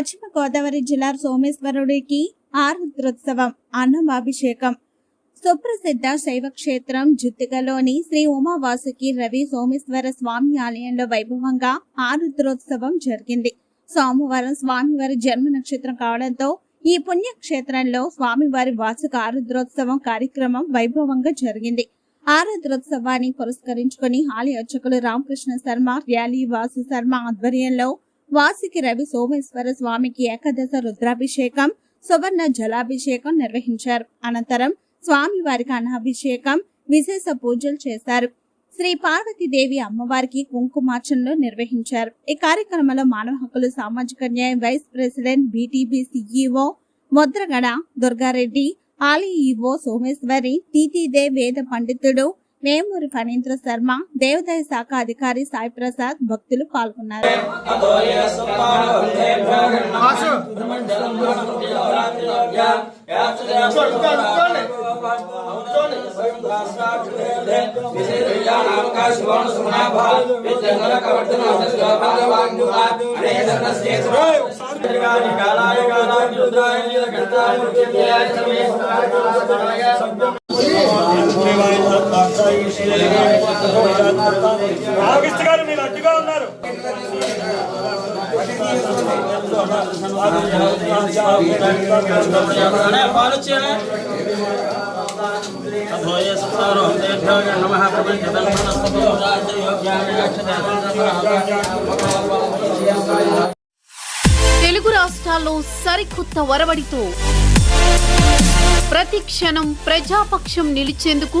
పశ్చిమ గోదావరి జిల్లా సోమేశ్వరుడికి ఆరుద్రోత్సవం అన్నమాభిషేకం. సుప్రసిద్ధ శైవ క్షేత్రం జుత్తికలోని శ్రీ ఉమావాసుకి రవి సోమేశ్వర స్వామి ఆలయంలో వైభవంగా ఆరుద్రోత్సవం జరిగింది. సోమవారం స్వామివారి జన్మ నక్షత్రం కావడంతో ఈ పుణ్యక్షేత్రంలో స్వామివారి వార్షిక ఆరుద్రోత్సవం కార్యక్రమం వైభవంగా జరిగింది. ఆరుద్రోత్సవాన్ని పురస్కరించుకుని ఆలయ అర్చకులు రామకృష్ణ శర్మ ర్యాలీ వాసు శర్మ ఆధ్వర్యంలో వాసికి రవి సోమేశ్వర స్వామికి ఏకాదశ రుద్రాభిషేకం సువర్ణ జలాభిషేకం నిర్వహించారు. అనంతరం స్వామి వారికి అన్నాభిషేకం విశేష పూజలు చేశారు. శ్రీ పార్వతీదేవి అమ్మవారికి కుంకుమార్చనలు నిర్వహించారు. ఈ కార్యక్రమంలో మానవ హక్కులు సామాజిక న్యాయం vice president BTB CEO Mudragada Durgareddy ఆలయ ఈఓ సోమేశ్వరి టీటీదే వేద పండితుడు వేమూరి ఫణీంద్ర శర్మ దేవాదాయ శాఖ అధికారి సాయి ప్రసాద్ భక్తులు పాల్గొన్నారు ఆగస్టు గారు మీరు అడ్డుగా ఉన్నారు. తెలుగు రాష్ట్రాల్లో సరికొత్త వరవడితో ప్రతి క్షణం ప్రజాపక్షం నిలిచేందుకు